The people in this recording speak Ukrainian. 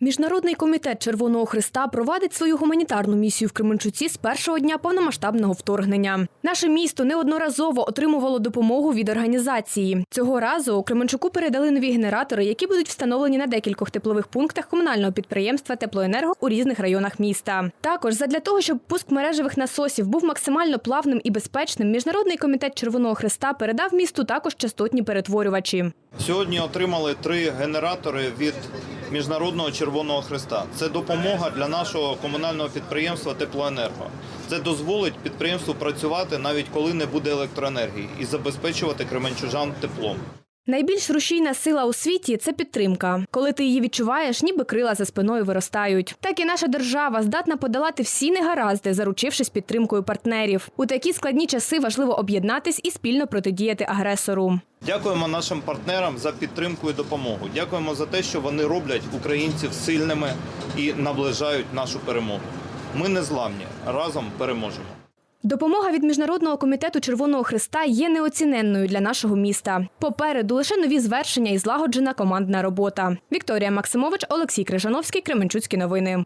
Міжнародний комітет Червоного Христа провадить свою гуманітарну місію в Кременчуці з першого дня повномасштабного вторгнення. Наше місто неодноразово отримувало допомогу від організації. Цього разу у Кременчуку передали нові генератори, які будуть встановлені на декількох теплових пунктах комунального підприємства Теплоенерго у різних районах міста. Також задля того, щоб пуск мережевих насосів був максимально плавним і безпечним, Міжнародний комітет Червоного Христа передав місту також частотні перетворювачі. Сьогодні отримали три генератори від Міжнародного Червоного Христа. Це допомога для нашого комунального підприємства Теплоенерго. Це дозволить підприємству працювати навіть коли не буде електроенергії і забезпечувати кременчужан теплом. Найбільш рушійна сила у світі це підтримка. Коли ти її відчуваєш, ніби крила за спиною виростають. Так і наша держава здатна подолати всі негаразди, заручившись підтримкою партнерів. У такі складні часи важливо об'єднатись і спільно протидіяти агресору. Дякуємо нашим партнерам за підтримку і допомогу. Дякуємо за те, що вони роблять українців сильними і наближають нашу перемогу. Ми не зламні, разом переможемо. Допомога від міжнародного комітету Червоного Христа є неоціненною для нашого міста. Попереду лише нові звершення і злагоджена командна робота. Вікторія Максимович, Олексій Крижановський, Кременчуцькі новини.